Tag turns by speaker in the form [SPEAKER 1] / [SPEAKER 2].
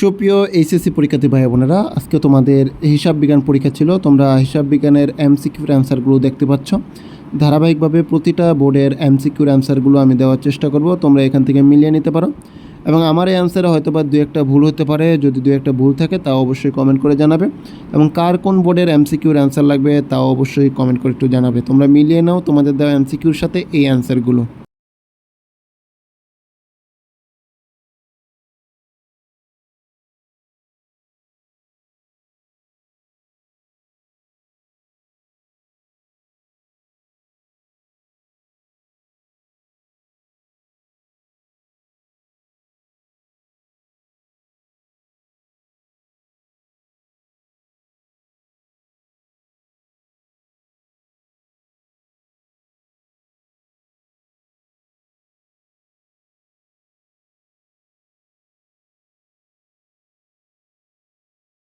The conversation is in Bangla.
[SPEAKER 1] সুপ্রিয় এইচএসসি পরীক্ষার্থী ভাই বোনেরা, আজকে তোমাদের হিসাব বিজ্ঞান পরীক্ষা ছিল। তোমরা হিসাব বিজ্ঞানের এমসিকিউর অ্যান্সারগুলো দেখতে পাচ্ছ। ধারাবাহিকভাবে প্রতিটা বোর্ডের এমসিকিউর অ্যান্সারগুলো আমি দেওয়ার চেষ্টা করব, তোমরা এখান থেকে মিলিয়ে নিতে পারো। এবং আমার এই অ্যান্সারে হয়তো বা দু একটা ভুল হতে পারে, যদি দু একটা ভুল থাকে, তাও অবশ্যই কমেন্ট করে জানাবে। এবং কার কোন বোর্ডের এমসিকিউর অ্যান্সার লাগবে, তাও অবশ্যই কমেন্ট করে একটু জানাবে। তোমরা মিলিয়ে নাও, তোমাদের দেওয়া এমসিকিউর সাথে এই অ্যান্সারগুলো